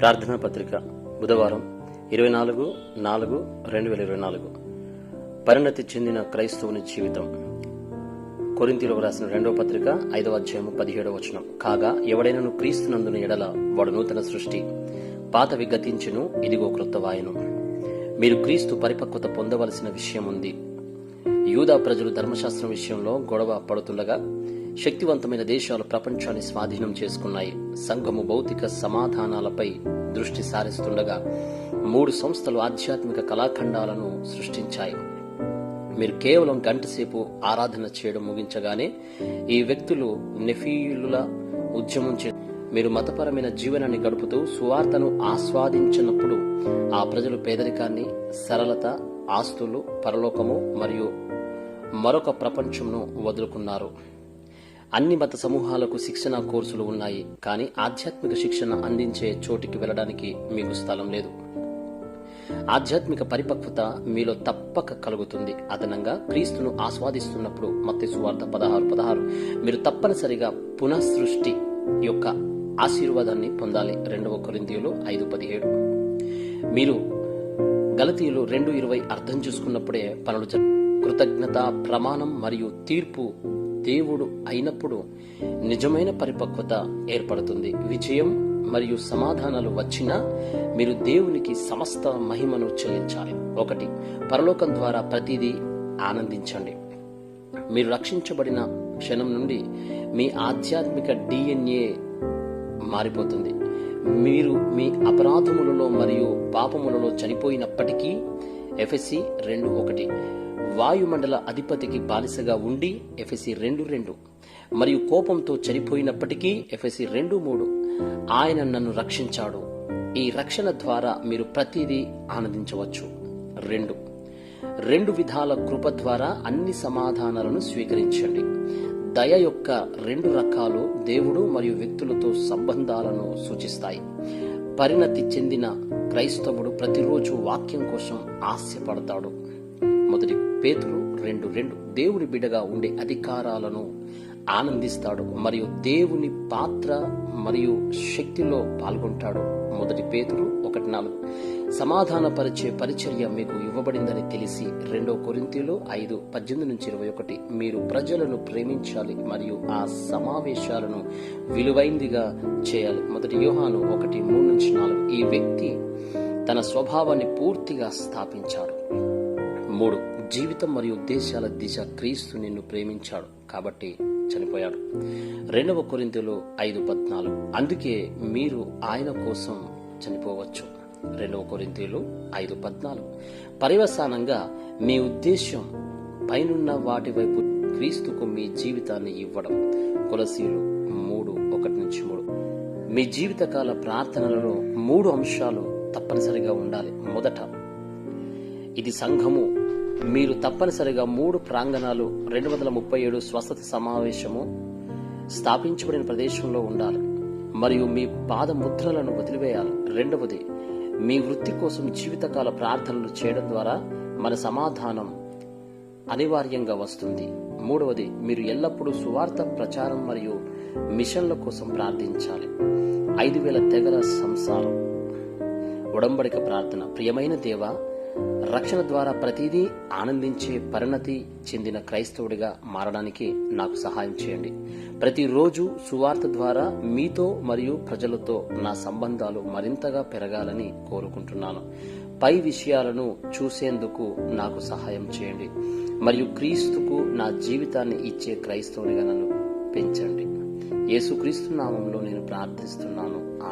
ప్రార్థనా పత్రిక బుధవారం ఇరవై నాలుగు నాలుగు రెండు వేల ఇరవై నాలుగు పరిణతి చెందిన క్రైస్తవుని జీవితం. కొరింతీలకు రాసిన రెండవ పత్రిక ఐదవ అధ్యాయము పదిహేడవ వచనం. కాగా ఎవడైనను క్రీస్తునందున ఎడల వాడు నూతన సృష్టి. పాతవి గతించును ఇదిగో క్రొత్త వాయును. మీరు క్రీస్తు పరిపక్వత పొందవలసిన విషయం ఉంది. యూదా ప్రజలు ధర్మశాస్త్రం విషయంలో గొడవ పడుతుండగా శక్తివంతమైన దేశాలు ప్రపంచాన్ని స్వాధీనం చేసుకున్నాయి. సంఘము భౌతిక సమాధానాలపై దృష్టి సారిస్తుండగా మూడు సంస్థలు ఆధ్యాత్మిక కళాఖండాలను సృష్టించాయి. మీరు కేవలం గంటసేపు ఆరాధన చేయడం ముగించగానే ఈ వ్యక్తులు నెఫీయుల ఉద్యమం చే మీరు మతపరమైన జీవనాన్ని గడుపుతూ సువార్తను ఆస్వాదించినప్పుడు ఆ ప్రజలు పేదరికాన్ని సరళత ఆస్తులు పరలోకము మరియు మరొక ప్రపంచంను వదులుకున్నారు. అన్ని మత సమూహాలకు శిక్షణ కోర్సులు ఉన్నాయి కానీ ఆధ్యాత్మిక శిక్షణ అందించే చోటికి వెళ్ళడానికి మీకు స్థలం లేదు. ఆధ్యాత్మిక పరిపక్వత మీలో తప్పక కలుగుతుంది. అదనంగా క్రీస్తును ఆస్వాదిస్తున్నప్పుడు మత్తి సువార్త పదహారు పదహారు. మీరు తప్పనిసరిగా పునఃసృష్టి యొక్క ఆశీర్వాదాన్ని పొందాలి. రెండవ కొరిందీయులు ఐదు పదిహేడు. మీరు గలతీయులు రెండు ఇరవై అర్థం చేసుకున్నప్పుడే పనులు కృతజ్ఞత ప్రమాణం మరియు తీర్పు దేవుడు అయినప్పుడు నిజమైన పరిపక్వత ఏర్పడుతుంది. విజయం మరియు సమాధానాలు వచ్చినా మీరు దేవునికి సమస్త మహిమను చెల్లించాలి. ఒకటి పరలోకం ద్వారా ప్రతిదీ ఆనందించండి. మీరు రక్షించబడిన క్షణం నుండి మీ ఆధ్యాత్మిక డిఎన్ఏ మారిపోతుంది. మీరు మీ అపరాధములలో మరియు పాపములలో చనిపోయినప్పటికీ ఎఫ్ఎస్సి రెండు ఒకటి. వాయుమండల అధిపతికి బానిసగా ఉండి ఎఫ్ఎస్సి రెండు రెండు. మరియు కోపంతో చనిపోయినప్పటికీ ఎఫ్ఎస్సి రెండు మూడు. ఆయన నన్ను రక్షించాడు. ఈ రక్షణ ద్వారా మీరు ప్రతిదీ ఆనందించవచ్చు. రెండు. రెండు విధాల కృప ద్వారా అన్ని సమాధానాలను స్వీకరించండి. దయ యొక్క రెండు రకాలు దేవుడు మరియు వ్యక్తులతో సంబంధాలను సూచిస్తాయి. పరిణతి చెందిన క్రైస్తవుడు ప్రతిరోజు వాక్యం కోసం ఆశపడతాడు. మొదటి పేతులు రెండు రెండు దేవుని బిడగా ఉండే అధికారాలను ఆనందిస్తాడు మరియు దేవుని పాత్ర మరియు శక్తిలో పాల్గొంటాడు. మొదటి పేతురు ఒకటి నాలుగు. సమాధానపరిచే పరిచర్య మీకు ఇవ్వబడిందని తెలిసి రెండో కొరింతీలో ఐదు పద్దెనిమిది నుంచి ఇరవై ఒకటి. మీరు ప్రజలను ప్రేమించాలి మరియు ఆ సమావేశాలను విలువైందిగా చేయాలి. మొదటి వ్యూహాను ఒకటి మూడు నుంచి నాలుగు. ఈ వ్యక్తి తన స్వభావాన్ని పూర్తిగా స్థాపించాడు మూడు జీవితం మరియు ఉద్దేశాల దిశ క్రీస్తు నిన్ను ప్రేమించాడు కాబట్టి చనిపోయాడు. రెండవ కొరింతలు ఐదు పద్నాలుగు. అందుకే మీరు ఆయన కోసం చనిపోవచ్చు. రెండవ కొరింతలు ఐదు పద్నాలుగు. పర్యవసానంగా మీ ఉద్దేశ్యం పైనున్న వాటి వైపు క్రీస్తుకు మీ జీవితాన్ని ఇవ్వడం. కొలసీలు మూడు ఒకటి నుంచి మూడు. మీ జీవితకాల ప్రార్థనలలో మూడు అంశాలు తప్పనిసరిగా ఉండాలి. మొదట ఇది సంఘము మీరు తప్పనిసరిగా మూడు ప్రాంగణాలు రెండు వందల ముప్పై ఏడు స్వస్థత సమావేశము స్థాపించబడిన ప్రదేశంలో ఉండాలి. మరియు మీ పాద ముద్రలను వదిలివేయాలి. రెండవది మీ వృత్తి కోసం జీవితకాల ప్రార్థనలు చేయడం ద్వారా మన సమాధానం అనివార్యంగా వస్తుంది. మూడవది మీరు ఎల్లప్పుడూ సువార్త ప్రచారం మరియు మిషన్ల కోసం ప్రార్థించాలి. ఐదు వేల తెగల సంసారం ఉడంబడిక ప్రార్థన. ప్రియమైన దేవ రక్షణ ద్వారా ప్రతిదీ ఆనందించే పరిణతి చెందిన క్రైస్తవుడిగా మారడానికి నాకు సహాయం చేయండి. ప్రతిరోజు సువార్త ద్వారా మీతో మరియు ప్రజలతో నా సంబంధాలు మరింతగా పెరగాలని కోరుకుంటున్నాను. పై విషయాలను చూసేందుకు నాకు సహాయం చేయండి. మరియు క్రీస్తుకు నా జీవితాన్ని ఇచ్చే క్రైస్తవుడిగా నన్ను పెంచండి. యేసుక్రీస్తు నామంలో నేను ప్రార్థిస్తున్నాను.